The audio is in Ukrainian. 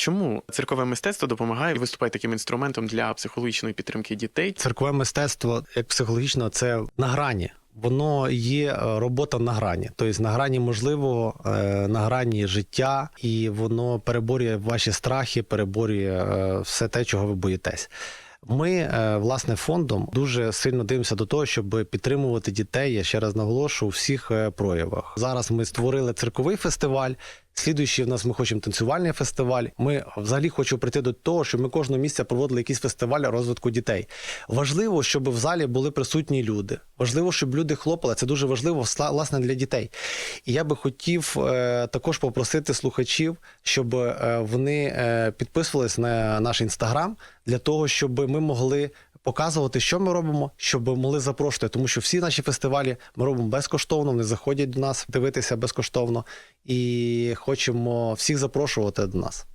чому циркове мистецтво допомагає і виступає таким інструментом для психологічної підтримки дітей? Циркове мистецтво, як психологічно, це на грані. Воно є е, робота на грані, тобто на грані можливого, е, на грані життя, і воно переборює ваші страхи, переборює е, все те, чого ви боїтесь. Ми, власне, фондом дуже сильно дивимося до того, щоб підтримувати дітей. Я ще раз наголошу у всіх проявах. Зараз ми створили цирковий фестиваль. Слідуючий в нас ми хочемо танцювальний фестиваль. Ми взагалі хочемо прийти до того, щоб ми кожного місяця проводили якийсь фестиваль розвитку дітей. Важливо, щоб в залі були присутні люди. Важливо, щоб люди хлопали. Це дуже важливо вла- власне для дітей. І я би хотів е, також попросити слухачів, щоб е, вони е, підписувались на наш інстаграм для того, щоб ми могли. Показувати, що ми робимо, щоб могли запрошувати, тому що всі наші фестивалі ми робимо безкоштовно. Вони заходять до нас дивитися безкоштовно, і хочемо всіх запрошувати до нас.